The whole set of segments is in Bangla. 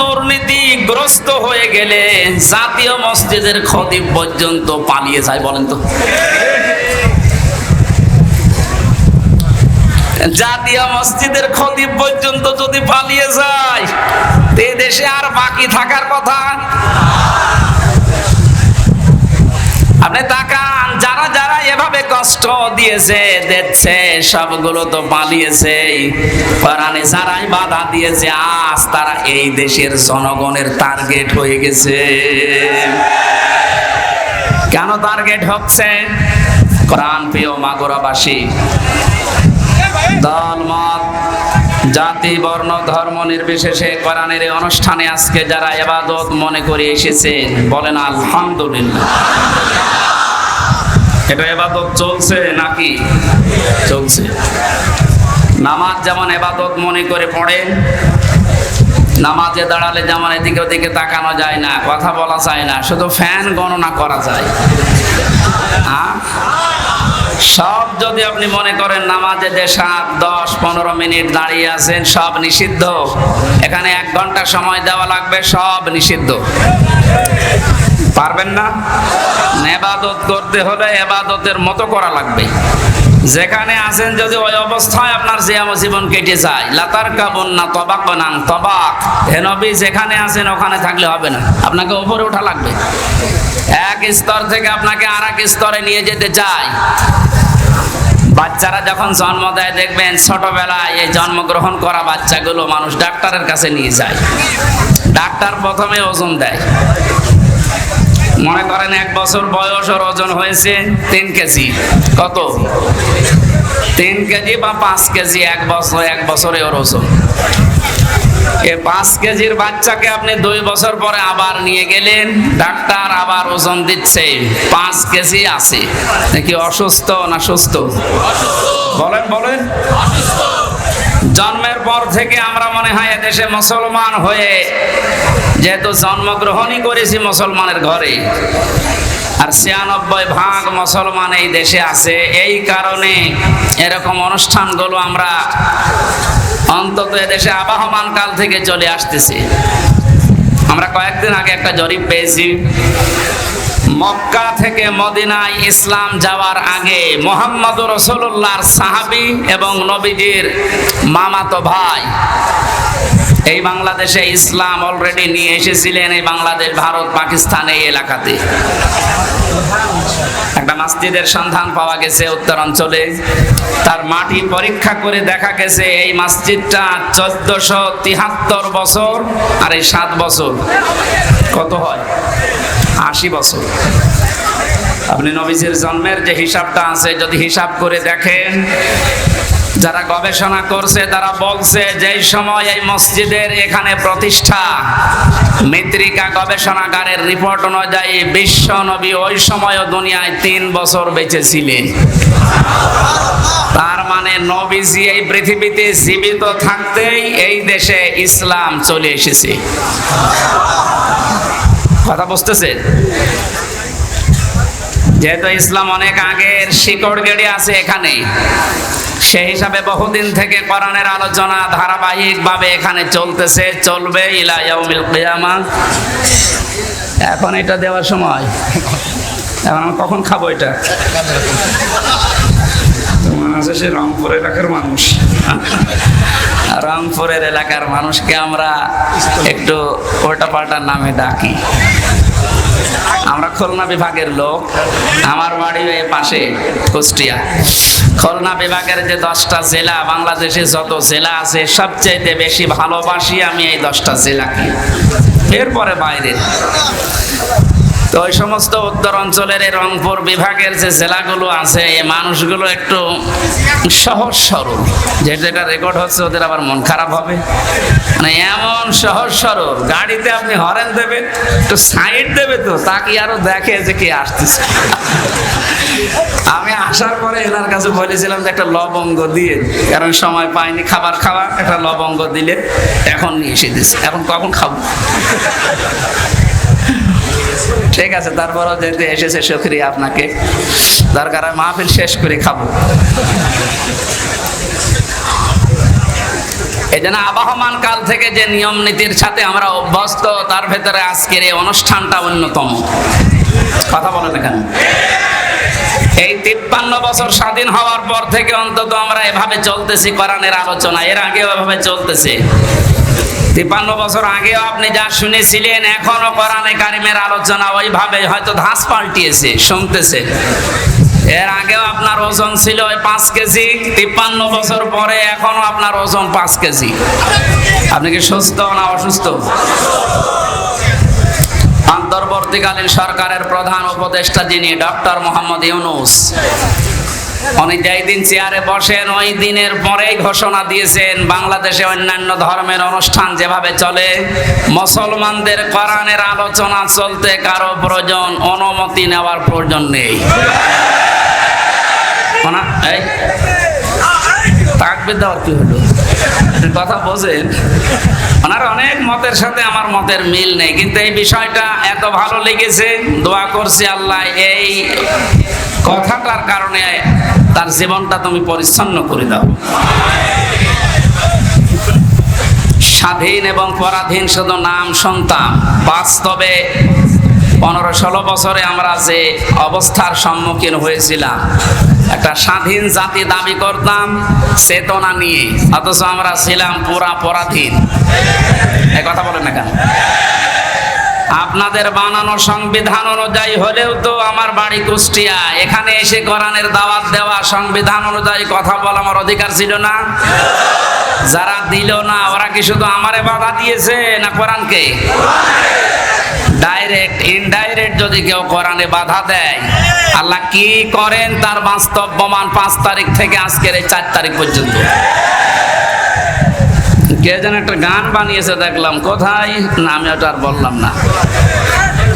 দুর্নীতিগ্রস্ত হয়ে গেলে জাতীয় মসজিদের খতিব পর্যন্ত পালিয়ে যায়, বলেন তো। জাতীয় মসজিদের খতিব পর্যন্ত যদি পালিয়ে যায়, তে দেশে আর বাকি থাকার কথা? আপনি তাকান, যারা যারা এভাবে কষ্ট দিয়েছে দিচ্ছে সবগুলো তো পালিয়েছে কোরআনে যারাই বাধা দিয়েছে, আজ তারা এই দেশের জনগণের টার্গেট হয়ে গেছে। কেন টার্গেট হচ্ছে? কোরআন প্রিয় মাগুরাবাসী, দল, মত, জাতি, বর্ণ, ধর্ম নির্বিশেষে কোরআনের অনুষ্ঠানে আজকে যারা এবাদত মনে করে এসেছেন, বলেন আলহামদুলিল্লাহ। এটা এবাদত চলছে নাকি? চলছে। নামাজ যেমন এবাদত মনে করে পড়েন নামাজে দাঁড়ালে যেমন এদিকে ওদিকে তাকানো যায় না, কথা বলা যায় না, শুধু ফ্যান গণনা করা যায়। হ্যাঁ? সব যদি আপনি মনে করেন নামাজে যে সাত, দশ, পনেরো মিনিট দাঁড়িয়ে আছেন, সব নিষিদ্ধ। এখানে এক ঘণ্টা সময় দেওয়া লাগবে, সব নিষিদ্ধ। পারবেন না? এবাদত করতে হলে এবাদতের মতো করা লাগবে। যেখানে আছেন যদি ওই অবস্থায় আপনার জীবন কেটে যায় লাতার কাবন না তবাক বানান তবাক। হেনবি যেখানে আছেন ওখানে থাকলে হবে না। আপনাকে উপরে ওঠা লাগবে। এক স্তর থেকে আপনাকে আর এক স্তরে নিয়ে যেতে চাই। বাচ্চারা যখন জন্ম দেয়, দেখবেন ছোটবেলায় এই জন্মগ্রহণ করা বাচ্চাগুলো মানুষ ডাক্তারের কাছে নিয়ে যায়। ডাক্তার প্রথমে ওজন দেয়। মনে করেন এক বছর বয়স ওর ওজন হয়েছে তিন কেজি। কত? তিন কেজি বা পাঁচ কেজি এক বছর এক বছরে ওর ওজন। এ পাঁচ কেজির বাচ্চাকে আপনি দুই বছর পরে আবার নিয়ে গেলেন, ডাক্তার আবার ওজন দিচ্ছে। পাঁচ কেজি আছে। নাকি অসুস্থ না সুস্থ? বলেন বলেন। জন্মের পর থেকে আমরা মনে হয় এদেশে মুসলমান হয়ে যেহেতু জন্মগ্রহণই করেছি মুসলমানের ঘরে, আর ছিয়ানব্বই ভাগ মুসলমান এই দেশে আছে। এই কারণে এরকম অনুষ্ঠানগুলো আমরা অন্তত এদেশে আবাহমান কাল থেকে চলে আসতেছি। আমরা কয়েকদিন আগে একটা জরিপ পেয়েছি। মক্কা থেকে মদিনায় ইসলাম যাওয়ার আগে মোহাম্মদ রসুল্লাহর সাহাবি এবং নবীজির মামাতো ভাই। এই বাংলাদেশে ইসলাম অলরেডি নিয়ে এসেছিলেন এই বাংলাদেশ, ভারত, পাকিস্তান এই এলাকাতে। একটা মসজিদের সন্ধান পাওয়া গেছে উত্তরাঞ্চলে। তার মাটি পরীক্ষা করে দেখা গেছে এই মসজিদটা চোদ্দশো তিহাত্তর বছর আর এই সাত বছর। কত হয়? আশি বছর। আপনি নবীজির জন্মের যে হিসাবটা আছে, যদি হিসাব করে দেখেন, যারা গবেষণা করছে, তারা বলছে, যেই সময় এই মসজিদের এখানে প্রতিষ্ঠা, মৃত্তিকা গবেষণাগারের রিপোর্ট অনুযায়ী বিশ্ব নবী ওই সময়ও দুনিয়ায় তিন বছর বেঁচে ছিলেন। তার মানে নবীজি এই পৃথিবীতে জীবিত থাকতেই এই দেশে ইসলাম চলে এসেছে। কথা বুঝতেছেন যেহেতু ইসলাম অনেক আগের শিকড় গেড়ে আছে এখানে সেই হিসাবে বহুদিন থেকে কোরআনের আলোচনা ধারাবাহিকভাবে এখানে চলতেছে, চলবে এখন এটা দেওয়ার সময়। এখন আমি কখন খাব এটা? আছে সে এলাকার মানুষ। রংপুরের এলাকার মানুষকে আমরা একটু উল্টা পাল্টা নামে ডাকি। আমরা খুলনা বিভাগের লোক। আমার বাড়ি পাশে কুষ্টিয়া। খুলনা বিভাগের যে দশটা জেলা বাংলাদেশে যত জেলা আছে সবচেয়ে বেশি ভালোবাসি আমি এই দশটা জেলাকে। এরপরে বাইরের তো ওই সমস্ত উত্তর অঞ্চলের এই রংপুর বিভাগের যে জেলাগুলো আছে, এই মানুষগুলো একটু সহজ সরল। যেটা যেটা রেকর্ড হচ্ছে, ওদের আবার মন খারাপ হবে। মানে এমন সহজ সরল, গাড়িতে আপনি হরেন দেবেন, একটু সাইড দেবে তো, তাকে আরও দেখে যে কে আসতেছে। আমি আসার পরে এনার কাছে বলেছিলাম যে একটা লবঙ্গ দিয়ে, কারণ সময় পাইনি, খাবার খাওয়া, একটা লবঙ্গ দিলে এখন নিয়ে এসে দিচ্ছে এখন কখন খাব? ঠিক আছে, তারপরও যেহেতু এসেছে সক্রিয়া আপনাকে। দরকার মাহফিল শেষ করে খাব। এই জন্য আবহমান কাল থেকে যে নিয়ম নীতির সাথে আমরা অভ্যস্ত, তার ভেতরে আজকের এই অনুষ্ঠানটা অন্যতম। কথা বলেন এখানে। এই তিপ্পান্ন বছর স্বাধীন হওয়ার পর থেকে অন্তত আমরা এভাবে চলতেছি, কোরআনের আলোচনা। এর আগেও এভাবে চলতেছে। তিপ্পান্ন বছর আগেও আপনি যা শুনেছিলেন, এখনও কোরআনে কারিমের আলোচনা ওইভাবে হয়তো ধাস পাল্টিয়েছে, শুনতেছে। এর আগেও আপনার ওজন ছিল ওই পাঁচ কেজি, তিপ্পান্ন বছর পরে এখনও আপনার ওজন পাঁচ কেজি। আপনি কি সুস্থ না অসুস্থ? অন্তর্বর্তীকালীন সরকারের প্রধান উপদেষ্টা যিনি ডক্টর মোহাম্মদ ইউনুস উনি যেই দিন চেয়ারে বসেন, ওই দিনের পরেই ঘোষণা দিয়েছেন, বাংলাদেশে অন্যান্য ধর্মের অনুষ্ঠান যেভাবে চলে, মুসলমানদের কোরআনের আলোচনা চলতে কারও প্রয়োজন, অনুমতি নেওয়ার প্রয়োজন নেই। দেওয়ার কি হলো? কথা বোঝেন। ওনার অনেক মতের সাথে আমার মতের মিল নেই, কিন্তু এই বিষয়টা এত ভালো লেগেছে, দোয়া করছি আল্লাহ, এই কথাটার কারণে তার জীবনটা তুমি পরিচ্ছন্ন করে দাও। স্বাধীন এবং পরাধীন শুধু নাম শুনতাম বাস্তবে পনেরো ষোলো বছরে আমরা যে অবস্থার সম্মুখীন হয়েছিলাম, একটা স্বাধীন জাতি দাবি করতাম চেতনা নিয়ে, অথচ আমরা ছিলাম পুরা পরাধীন। কথা বলেন না কেন? আপনাদের বানানো সংবিধান অনুযায়ী হলেও তো আমার বাড়ি কুষ্টিয়া। এখানে এসে কোরআনের দাওয়াত দেওয়া সংবিধান অনুযায়ী কথা বলা আমার অধিকার ছিল না। যারা দিল না, ওরা কি শুধু আমারে বাধা দিয়েছে না কোরআনকে? ডাইরেক্ট ইনডাইরেক্ট যদি কেউ কোরআনে বাধা দেয়, আল্লাহ কি করেন তার বাস্তব প্রমাণ পাঁচ তারিখ থেকে আজকের এই চার তারিখ পর্যন্ত? কে যেন একটা গান বানিয়েছে দেখলাম। কোথায়? না, আমি ওটা আর বললাম না।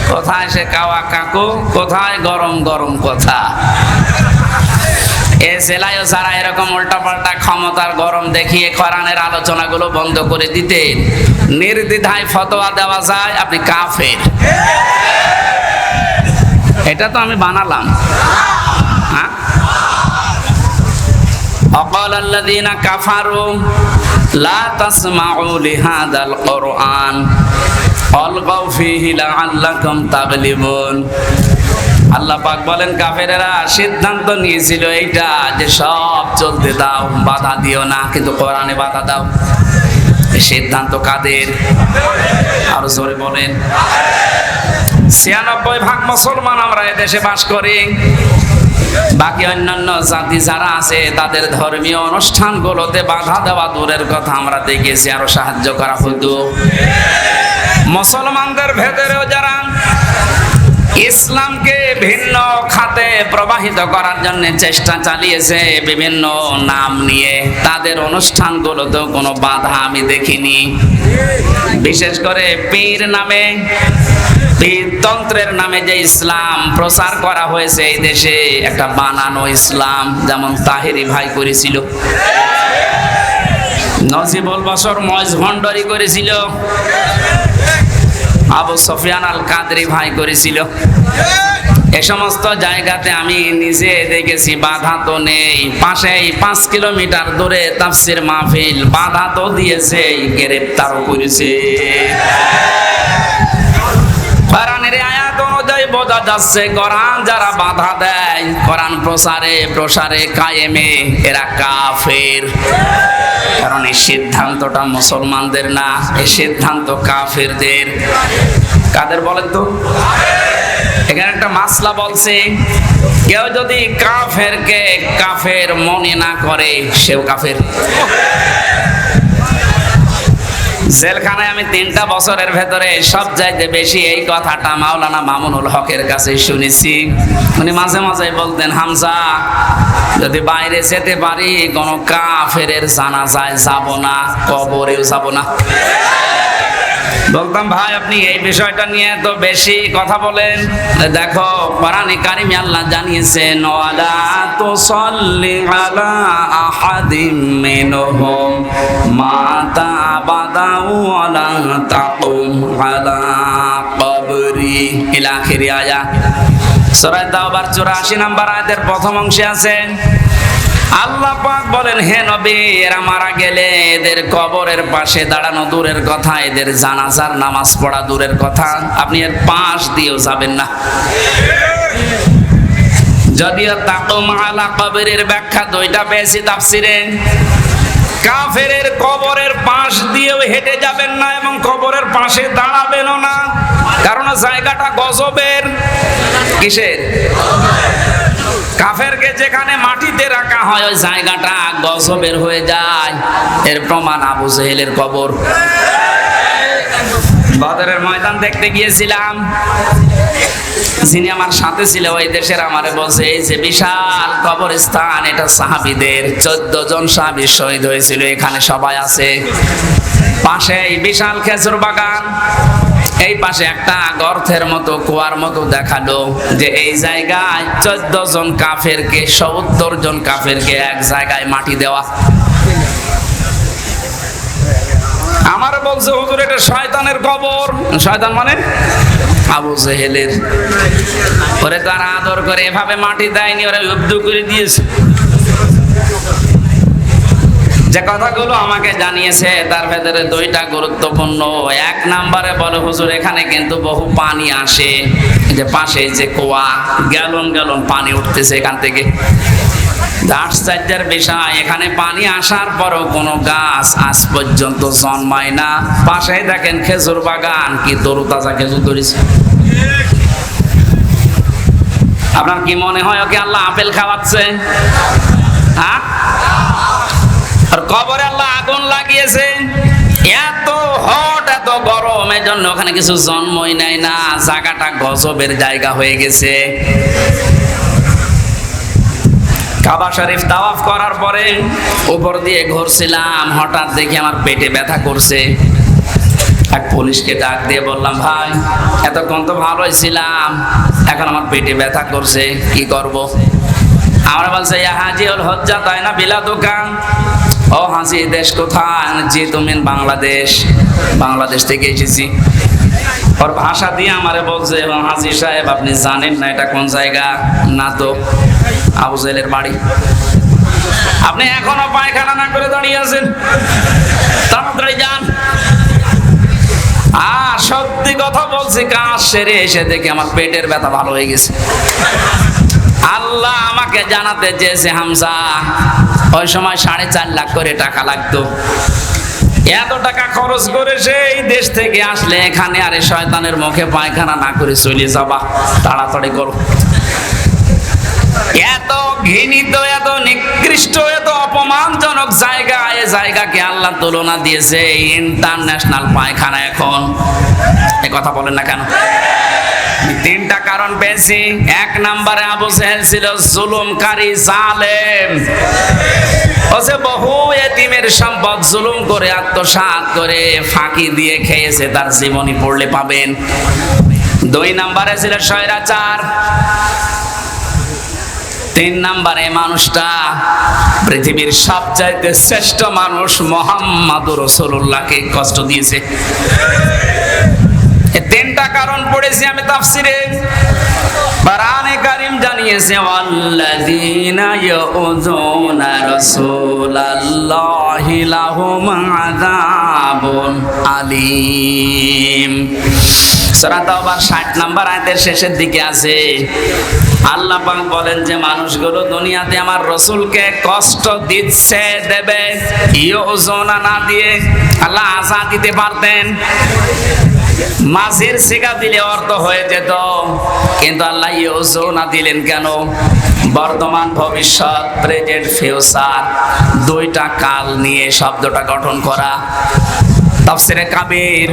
কোথায় সে কাওয়া কাকু? কোথায় গরম গরম কথা? এ সেলাইও সারা এরকম উল্টাপাল্টা ক্ষমতার গরম দেখিয়ে খরানের আলোচনাগুলো বন্ধ করে দিতে। নির্দ্বিধায় ফতোয়া দেওয়া যায়, আপনি কাফের। এটা তো আমি বানালাম। হ্যাঁ? অকল আল্লাদিনা কাফারু লা তাসমাউ লিহাদাল কোরআন অলগাও ফিহি লাআল্লাকুম তাগলিবুন। আল্লাহ পাক বলেন, কাফেরেরা সিদ্ধান্ত নিয়েছিল এইটা যে সব চলতে দাও, বাধা দিও না, কিন্তু কোরআনে বাধা দাও। সিদ্ধান্ত কাদের? আরও জোরে বলেন। ছিয়ানব্বই ভাগ মুসলমান আমরা এদেশে বাস করি। বাকি অন্যান্য জাতি যারা আছে, তাদের ধর্মীয় অনুষ্ঠানগুলোতে বাধা দেওয়া দূরের কথা আমরা দেখেছি, আরও সাহায্য করা হতো। মুসলমানদের ভেতরেও যারা ইসলামকে ভিন্ন খাতে প্রবাহিত করার জন্য চেষ্টা চালিয়েছে, বিভিন্ন নাম নিয়ে, তাদের অনুষ্ঠানগুলোতেও কোনো বাধা আমি দেখিনি। বিশেষ করে পীর নামে পীরতন্ত্রের নামে যে ইসলাম প্রচার করা হয়েছে এই দেশে, একটা বানানো ইসলাম যেমন তাহেরি ভাই করেছিল। নজিবুল বছর মজ ভণ্ডরি করেছিল। আবু সফিয়ান আল কাদরি ভাই করেছিল। এ সমস্ত জায়গাতে আমি নিজে দেখেছি, বাধা তো নেই। পাশেই পাঁচ কিলোমিটার দূরে তাফসির মাহফিল, বাধা তো দিয়েছে গ্রেপ্তারও করেছে। কোরআনের আয়াত অনুযায়ী বোঝা যাচ্ছে, কোরআন যারা বাধা দেয়, কোরআন প্রসারে প্রসারে কায়েমে, এরা কাফের। কারণ এই সিদ্ধান্তটা মুসলমানদের না, এই সিদ্ধান্ত কাফেরদের। কাদের বলেন তো? এখানে একটা মাসলা বলছে, কেউ যদি কাফেরকে কাফের মনে না করে, সেও কাফের। জেলখানায় আমি তিনটা বছরের ভেতরে সব চাইতে বেশি এই কথাটা মাওলানা মামুনুল হকের কাছে শুনেছি। উনি মাঝে মাঝে বলতেন, হামজা, যদি বাইরে যেতে পারি, কোনো কাফের জানাজায় যাব না, কবরেও যাব না। বলতাম, ভাই, আপনি এই বিষয়টা নিয়ে তো বেশি কথা বলেন। দেখো, কোরআনে কারিমে আল্লাহ জানিয়েছেন ওয়ালা তুসাল্লি আলা আহাদিম মিনহুম মাতা আবাদা ওয়ালা তাকুম আলা কবরি। ইলা আখিরি আয়াত সূরা তাওবার 84 নাম্বার আয়াতের প্রথম অংশে আছে, আল্লাহ বলেন, হে নবী, এরা মারা গেলে এদের কবরের পাশে দাঁড়ানো দূরের কথা, এদের জানাজার নামাজ পড়া দূরের কথা। আপনি এর পাশ দিয়েও যাবেন না। যদিও তাকম আলা কবরের ব্যাখ্যা, দুইটা পেয়েছি তাফসিরে। কাফেরের কবরের পাশ দিয়েও হেঁটে যাবেন না এবং কবরের পাশে দাঁড়াবেনও না। কারণ জায়গাটা গজবের। কিসের? কাফেরকে যেখানে মাটিতে রাখা হয়, ওই জায়গাটা গজবের হয়ে যায়। এর প্রমাণ আবু জেহেলের কবর। বদরের ময়দান দেখতে গিয়েছিলাম। যিনি আমার সাথে ছিল, ওই দেশের আমারে বলছে, এই যে বিশাল কবরস্থান, এটা সাহাবিদের চোদ্দ জন সাহাবি শহীদ হয়েছিল, এখানে সবাই আছে। পাশে বিশাল খেজুর বাগান। এই পাশে একটা গর্থের মতো, কুয়ার মতো দেখাল যে এই জায়গায় চোদ্দ জন কাফেরকে, সত্তর জন কাফেরকে এক জায়গায় মাটি দেওয়া। আমার বলছে, হুজুর, এটা শয়তানের কবর। শয়তান মানে? আবু জেহেলের। ওরে তারা আদর করে, এভাবে মাটি দেয়নি, ওরা উদ্দু করে দিয়েছে। যে কথাগুলো আমাকে জানিয়েছে, তার ভেতরে দুইটা গুরুত্বপূর্ণ। এক নাম্বারে বলে, হুজুর, এখানে কিন্তু বহু পানি আসে। যে পাশে যে কুয়া, গ্যালন গ্যালন পানি উঠতেছে এখান থেকে। আশ্চর্যের বিষয়, এখানে পানি আসার পরও কোনো গাছ আজ পর্যন্ত জন্মায় না। পাশে দেখেন খেজুর বাগান, কি তরু তাজা খেজুর ধরেছে। আপনার কি মনে হয় ওকে আল্লাহ আপেল খাওয়াচ্ছে? হ্যাঁ? আর কবরে আল্লাহ আগুন লাগিয়েছে। এত হট, এত গরম এই জন্য ওখানে কিছু জন্মই নেয় না, জায়গাটা গজবের জায়গা হয়ে গেছে। কাবা শরীফ তাওয়াফ করার পরে উপর দিয়ে ঘুরছিলাম, হঠাৎ দেখি আমার পেটে ব্যথা করছে। এক পুলিশকে ডাক দিয়ে বললাম, ভাই, এতক্ষণ তো ভালোই ছিলাম, এখন আমার পেটে ব্যথা করছে, কি করব? আমরা বলছে হাজি হল হজ্জা, তাই না, বিলা দোকান? ও হাসি, দেশ কোথায়? জি তুমি বাংলাদেশ বাংলাদেশ থেকে এসেছি। ওর ভাষা দিয়ে আমারে বলছে, এবং হাজি সাহেব, আপনি জানেন না এটা কোন জায়গা? না তো, আবু জেলের বাড়ি। আপনি এখনও পায়খানা না করে দাঁড়িয়ে আছেন? তাড়াতাড়ি যান। আর সত্যি কথা বলছি, কাজ সেরে এসে দেখি আমার পেটের ব্যথা ভালো হয়ে গেছে। আল্লাহ আমাকে জানাতে চেয়েছে হামসা ওই সময় সাড়ে চার লাখ করে টাকা লাগতো। এত টাকা খরচ করে সেই দেশ থেকে আসলে, এখানে আরে শয়তানের মুখে পায়খানা না করে চলে যাবা। তাড়াতাড়ি করো। এত ঘৃণিত, এত নিকৃষ্ট, এত অপমানজনক জায়গা, এ জায়গাকে আল্লাহ তুলনা দিয়েছে ইন্টারন্যাশনাল পায়খানা এখন। এ কথা বলেন না কেন? তিনটা কারণ পেয়েছি। এক নম্বরে আবু সেহেল ছিল জুলুমকারী, জালেম। ও যে বহু এতিমের সম্পদ জুলুম করে, আত্মসাৎ করে ফাঁকি দিয়ে খেয়েছে, তার জীবনী পড়লে পাবেন। দুই নম্বরে ছিল স্বৈরাচার। তিন নাম্বারে মানুষটা পৃথিবীর সবচাইতে শ্রেষ্ঠ মানুষ মোহাম্মদ রসুল্লাহকে কষ্ট দিয়েছে। এ তিনটা কারণ পড়েছি আমি তাফসিরে। কোরআনে কারীম জানিয়েছে ওয়াল্লাযীনা ইয়াউযুনা রাসূলাল্লাহি লাহুম আযাবুন আলীম। সূরা তাওবার 60 নাম্বার আয়াতের শেষের দিকে আছে। আল্লাহ পাক বলেন যে, মানুষগুলো দুনিয়াতে আমার রসুলকে কষ্ট দিচ্ছে, দেবে ইয়োজনা না দিয়ে আল্লাহ আশা দিতে পারতেন। মাঝের সিগা দিলে অর্থ হয়ে যেত। কিন্তু আল্লাহ ইয়োজনা দিলেন কেন? বর্তমান ভবিষ্যৎ প্রেজেন্ট ফিউচার দুইটা কাল নিয়ে শব্দটা গঠন করা। তাফসিরে কাবির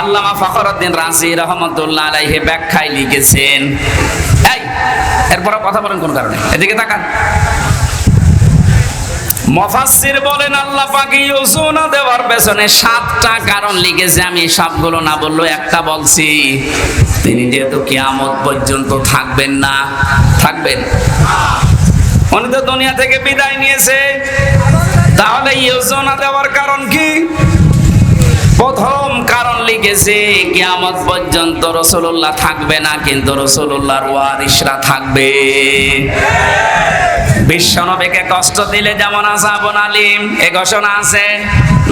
আল্লামা ফখরুদ্দিন রাজি রহমতুল্লাহ আলাইহি ব্যাখ্যায় লিখেছেন, এই এরপর কথা বলেন কোন কারণে, এদিকে তাকান। মফাসসির বলেন, আল্লাহ পাকি ইউসুনা দেওয়ার পেছনে সাতটা কারণ লিখেছে। আমি সবগুলো না বলল একটা বলছি। তিনি যেহেতু কিয়ামত পর্যন্ত থাকবেন না, থাকবেন। উনি তো দুনিয়া থেকে বিদায় নিয়েছে। তাহলে ইউসুনা দেওয়ার কারণ কি? প্রথম কারণ লিখেছে, কিয়ামত পর্যন্ত রসুল্লাহ থাকবে না, কিন্তু রসুল্লাহর ওয়ারিসরা থাকবে। বিশ্বনবীকে কষ্ট দিলে যেমন আসাবন আলিম, এ ঘোষণা আছে,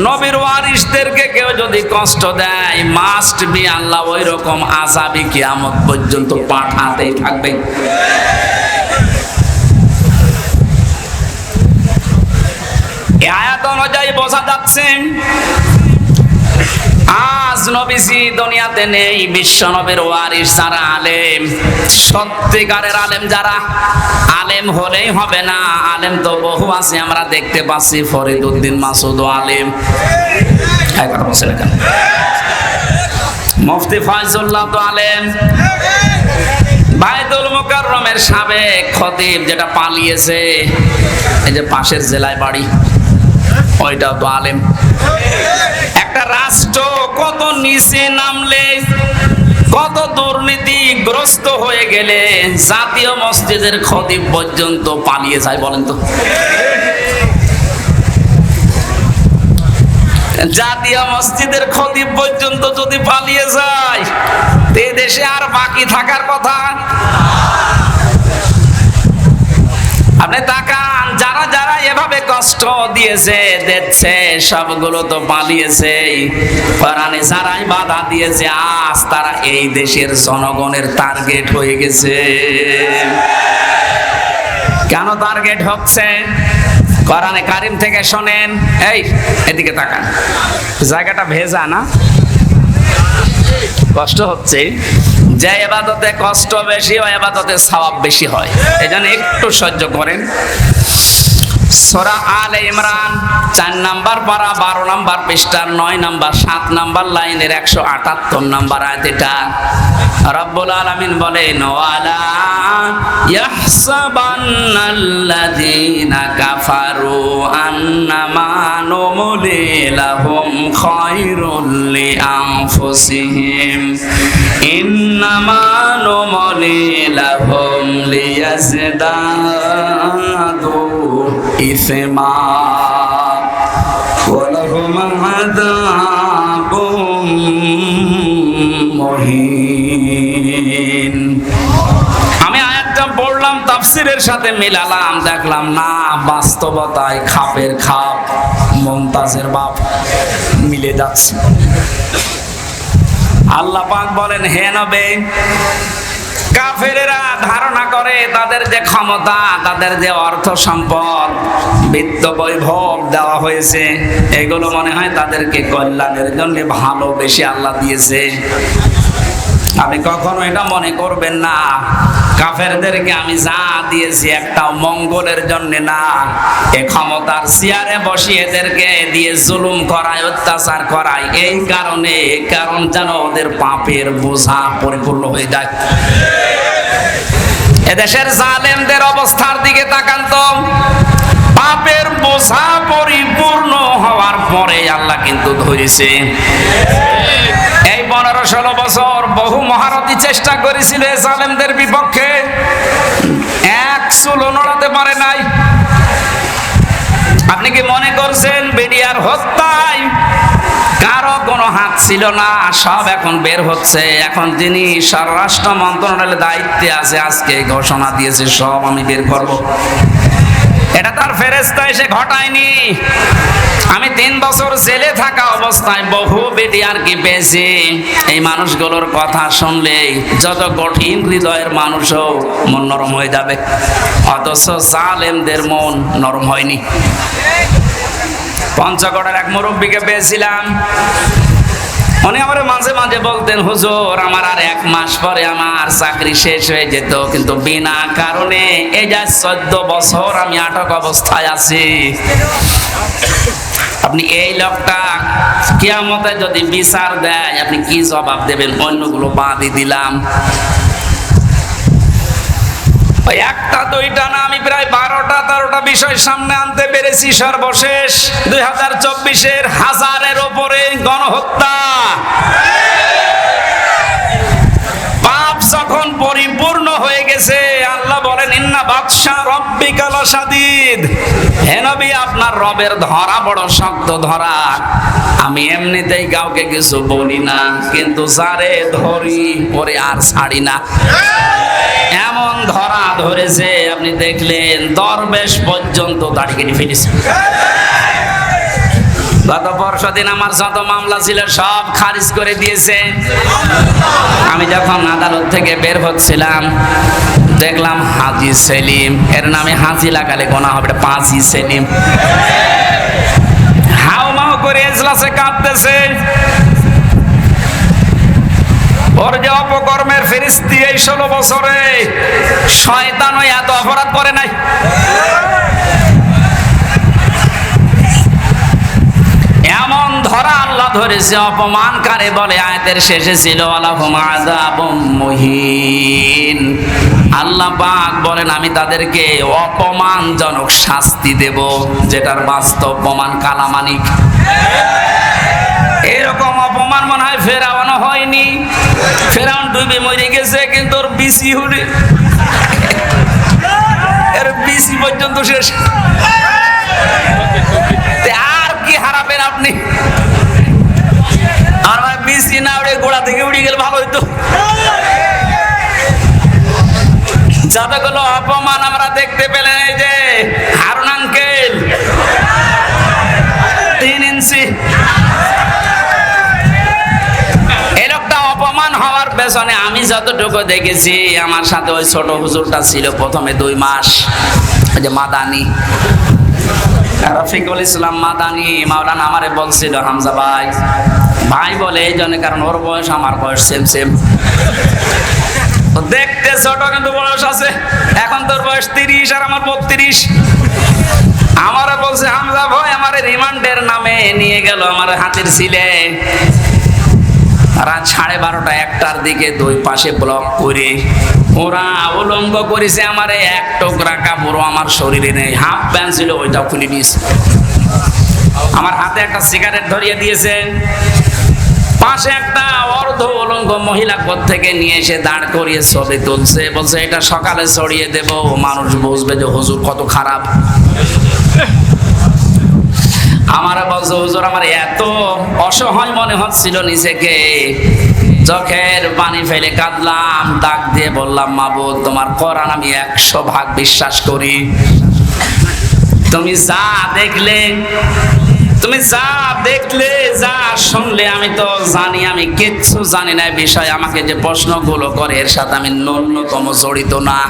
নবীর ওয়ারিসদেরকে কেউ যদি কষ্ট দেয় মাস্ট বি আল্লাহ ওই রকম আসাবি কিয়ামত পর্যন্ত পাঠাতেই থাকবে। আয়াত অনুযায়ী বোঝা যাচ্ছে আজ নবীজি দুনিয়াতে নেই, বিশ্ব নবীর ওয়ারিস যারা আলেম। সত্যিকারের আলেম যারা, আলেম হলেই হবে না। আলেম তো বহু আছে, আমরা দেখতে পাচ্ছি ফরিদউদ্দিন মাসুদ আলেম। রেখেন মুফতি ফয়জুল্লাহ তো আলেম। বাইতুল মুকাররমের সাবেক খতিব যেটা পালিয়েছে, এই যে পাশের জেলায় বাড়ি। ওইটাও তো আলেম একটা রাষ্ট্র কত নিচে নামলে, কত দুর্নীতিগ্রস্ত হয়ে গেলে জাতীয় মসজিদের খতিব পর্যন্ত পালিয়ে যায় বলেন তো। জাতীয় মসজিদের খতিব পর্যন্ত যদি পালিয়ে যায় এ দেশে আর বাকি থাকার কথা? আপনি তাকান, যারা যারা এভাবে কষ্ট দিয়েছে দিচ্ছে সবগুলো তো পালিয়েছে কোরআনে যারাই বাধা দিয়েছে, আজ তারা এই দেশের জনগণের টার্গেট হয়ে গেছে। কেন টার্গেট হচ্ছে? কোরআনে কারিম থেকে শোনেন, এই, এদিকে তাকান। জায়গাটা ভেজা না? কষ্ট হচ্ছে। যে এবাদতে কষ্ট বেশি হয়, এবাদতে সওয়াব বেশি হয়। এই জন্য একটু সহ্য করেন। সোরা আলে ইমরান চার নাম্বার পারা, বারো নাম্বার পৃষ্ঠার নয় নাম্বার, সাত নাম্বার লাইনের একশো আটাত্তর নাম্বার আয়াত এটা। রব্বুল আলামিন বলেন, ওয়ালা ইয়াহসাবান্নাল্লাযীনা কাফারু আন্নামা নুমলি লাহুম খায়রুল লিআনফুসিহিম। ইন্নামা নুমলি লাহুম লিয়াজদাদু ইসমা ولهم عذاب মহিন আমি আয়াতটা পড়লাম তাফসিরের সাথে মিলালাম দেখলাম না বাস্তবতায় খাপের খাপ মমতাজের বাপ মিলে যাচ্ছে আল্লাহ পাক বলেন হে নবে কাফেরেরা ধারণা করে তাদের যে ক্ষমতা, তাদের যে অর্থ সম্পদ, বিত্ত বৈভব দেওয়া হয়েছে, এগুলো মনে হয় তাদেরকে কল্যাণের জন্য ভালো বেশি আল্লাহ দিয়েছে। আপনি কখনো এটা মনে করবেন না, কাফেরদেরকে আমি যা দিয়েছি একটা মঙ্গলের জন্য না। এ ক্ষমতার চেয়ারে বসিয়ে এদেরকে দিয়ে জুলুম করায়, অত্যাচার করায়, এই কারণে কারণ যেন ওদের পাপের বোঝা পরিপূর্ণ হয়ে যায়। এদেশের জালেমদের অবস্থার দিকে তাকান তো। পাপের বোঝা পরিপূর্ণ হওয়ার পরে আল্লাহ কিন্তু ধরেছে। এই পনেরো ষোলো বছর বহু মহারথী চেষ্টা করেছিল জালেমদের বিপক্ষে। এক চুলো নড়াতে পারে নাই। আপনি কি মনে করছেন বেডিয়ার কোনো হাত ছিল না, সব এখন বের হচ্ছে। এখন যিনি স্বরাষ্ট্র মন্ত্রণালয়ের দায়িত্বে আছে, আজকে ঘোষণা দিয়েছে, সব আমি বের করব। এটা তার ফেরেস্তা এসে ঘটায়নি। আমি তিন বছর জেলে থাকা অবস্থায় বহু বিডিআর কি পেয়েছি। এই মানুষগুলোর কথা শুনলে যত কঠিন হৃদয়ের মানুষও মন নরম হয়ে যাবে। অথচ জালেমদের মন নরম হয়নি। পঞ্চগড়ের এক মুরব্বীকে পেয়েছিলাম। উনি আমার মাঝে মাঝে বলতেন, হুজুর, আমার আর এক মাস পরে আমার চাকরি শেষ হয়ে যেত, কিন্তু বিনা কারণে এই যা চোদ্দ বছর আমি আটক অবস্থায় আছি। আপনি এই লোকটা কেয়ামতে যদি বিচার দেয়, আপনি কি জবাব দেবেন? অন্যগুলো বাদই দিলাম। ওই একটা, দুইটা না, আমি প্রায় বারোটা, তেরোটা বিষয় সামনে আনতে পেরেছি সর্বশেষ। দুই হাজার চব্বিশের হাজারের ওপরে গণহত্যা। পাপ যখন পরিপূর্ণ হয়ে গেছে, আল্লাহ বলেন, ইন্না বাদশা রব্বিকা লাশাদীদ। হে নবী, আপনার রবের ধরা বড় শক্ত ধরা। আমি এমনিতেই কাউকে কিছু বলি না, কিন্তু যারে ধরি, পরে আর ছাড়ি না। ধরেছে, আপনি দেখলেন দরবেশ পর্যন্ত দাড়ি কেটে ফেলেছে। গত পরশু দিন আমার যত মামলা ছিল, সব খারিজ করে দিয়েছে। আমি যখন আদালত থেকে বের হচ্ছিলাম, দেখলাম হাজি সেলিম। এর নামে হাজি লাগালে গোনা হবে পাঁচই সেলিম। হাও মাও করে এজলাসে কাঁদতেছে। ওর অপকর্মের ফেরিস্তি এই ষোলো বছরে। শয়তান ওই এত অপরাধ করে নাই। এমন ধরা আল্লাহ ধরেছে, অপমান কারে বলে, আয়াতের শেষে ছিল মুহিন। আল্লাহ পাক বলেন, আমি তাদেরকে অপমানজনক শাস্তি দেব, যেটার বাস্তব প্রমাণ কালামানিক। অপমান মনে হয় ফেরাওয়ানো হয়নি। ফেরাউন ডুবে মরে গেছে, কিন্তু ওর বিসি হুডে এর বিসি পর্যন্ত শেষ। আর কি হারাবেন আপনি? আর বিসি না উড়ে গোড়া থেকে উড়ে গেলে ভালো হইতো। যতগুলো অপমান আমরা দেখতে পেলেন এই যে হারুন আঙ্কেল। পেছনে আমি যতটুকু দেখেছি, আমার সাথে ওই ছোট হুজুরটা ছিল প্রথমে দুই মাস। যে মাদানি। রফিকুল ইসলাম মাদানি, মাওলানা আমারে বলছিল, হামজা ভাই। ভাই বলে, এই জন্য কারণ ওর বয়স, আমার বয়স সেম সেম দেখতে ছোট, কিন্তু বয়স আছে। এখন তোর বয়স তিরিশ আর আমার বত্রিশ। আমারে বলছে, হামজা ভাই, আমার রিমান্ডের নামে নিয়ে গেল, আমার হাতের ছিলে। রাত সাড়ে বারোটা, একটার দিকে দুই পাশে ব্লক করে ওরা উলঙ্গ করেছে আমার এক টুকরা কাপড় আমার শরীরে নেই। হাফ প্যান্ট ছিল ওইটাও খুলে নিয়েছে। আমার হাতে একটা সিগারেট ধরিয়ে দিয়েছে। পাশে একটা অর্ধ উলঙ্গ মহিলা থেকে নিয়ে এসে দাঁড় করিয়ে ছবি তুলছে। বলছে, এটা সকালে ছড়িয়ে দেব। মানুষ বুঝবে যে হুজুর কত খারাপ। আমার বলছে, হুজুর, আমার এত অসহায় মনে হচ্ছিল নিজেকে। চোখের পানি ফেলে কাঁদলাম ডাক দিয়ে বললাম, মাবুদ, তোমার কোরআন আমি একশো ভাগ বিশ্বাস করি। তুমি যা দেখলে, তুমি যা দেখলে, যা শুনলে, আমি তো জানি, আমি কিচ্ছু জানি না বিষয়। আমাকে যে প্রশ্নগুলো করে, এর সাথে আমি ন্যূনতম জড়িত না।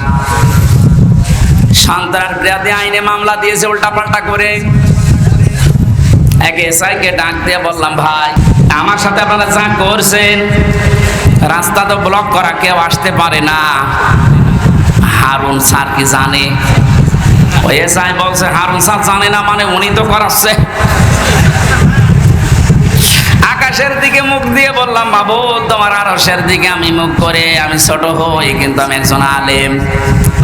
সন্ত্রাস বিরোধী আইনে মামলা দিয়েছে, উল্টাপাল্টা করে। এক এসআইকে ডাক দিয়ে বললাম, ভাই, আমার সাথে আপনারা যা করছেন, রাস্তা তো ব্লক করা, কেউ আসতে পারে না। হারুন স্যার কি জানে? ওই এসআই বলছে, হারুন স্যার জানে না মানে উনি তো করাচ্ছে। আকাশের দিকে মুখ দিয়ে বললাম, বাবু, তোমার আরসের দিকে আমি মুখ করে আমি ছোট হই, কিন্তু আমি একজন আলেম,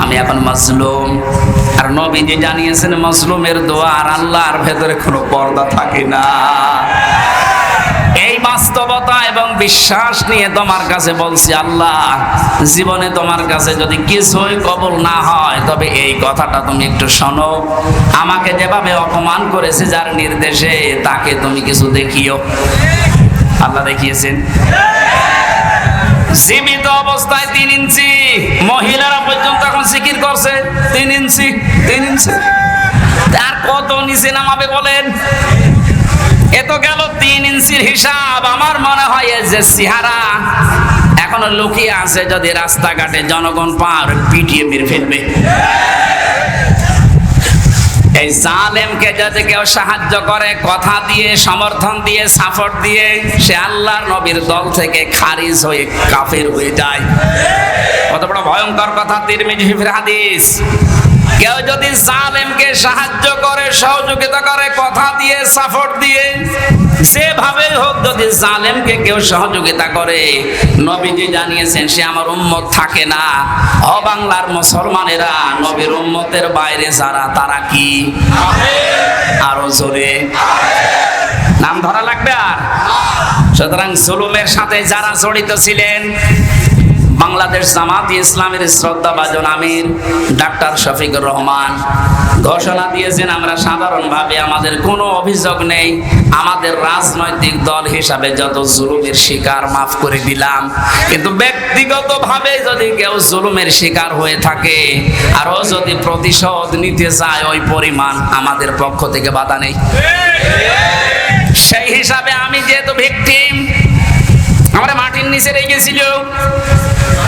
আমি এখন মজলুম। নবীজি জানিয়েছেন, মজলুমের দোয়া আর আল্লাহর ভেতরে কোনো পর্দা থাকে না। এই বাস্তবতা এবং বিশ্বাস নিয়ে তোমার কাছে বলছি, আল্লাহ, জীবনে তোমার কাছে যদি কিছুই কবল না হয়, তবে এই কথাটা তুমি একটু শোনো। আমাকে যেভাবে অপমান করেছে যার নির্দেশে তাকে তুমি কিছু দেখিও। আল্লাহ দেখিয়েছেন। জীবিত অবস্থায় তিন ইঞ্চি। মহিলারা পর্যন্ত এখন সিকির করছে। তিন ইঞ্চি তিন ইঞ্চি। তার কত নিচে নামাবে বলেন? এত গেল তিন ইঞ্চির হিসাব। আমার মনে হয় যে সিহারা এখনও লুকিয়ে আছে যদি রাস্তাঘাটে জনগণ পার পিটিয়ে মেরে ফেলবে। এই জালেমকে যদি কেউ সাহায্য করে, কথা দিয়ে, সমর্থন দিয়ে সাপোর্ট দিয়ে, সে আল্লাহর নবীর দল থেকে খারিজ হয়ে কাফের হয়ে যায়। কত বড় ভয়ঙ্কর কথা তিরমিজি হাদিস। কেউ যদি জালেমকে সাহায্য করে, সহযোগিতা করে, কথা দিয়ে সাপোর্ট দিয়ে যেভাবে হোক যদি জালেমকে কেউ সহযোগিতা করে, নবীজি জানিয়েছেন, সে আমার উম্মত থাকে না। অ বাংলার মুসলমানেরা, নবীর উম্মতের বাইরে যারা, তারা কি? আরও জোরে। নাম ধরা লাগবে আর? সুতরাং জুলুমের সাথে যারা জড়িত ছিলেন বাংলাদেশ জামাত ইসলামের শ্রদ্ধাভাজন আমির, ডাক্তার শফিকুর রহমান। ঘোষণা দিয়েছেন, আমরা সাধারণভাবে আমাদের কোনো অভিযোগ নেই। আমাদের রাজনৈতিক দল হিসাবে যত জুলুমের শিকার মাফ করে দিলাম। কিন্তু ব্যক্তিগতভাবে যদি কেউ জুলুমের শিকার হয়ে থাকে, আরও যদি প্রতিশোধ নিতে চায়, ওই পরিমাণ আমাদের পক্ষ থেকে বাধা নেই। সেই হিসাবে আমি যেহেতু ভিকটিম, আমরা মাটির নিচে রেখেছিল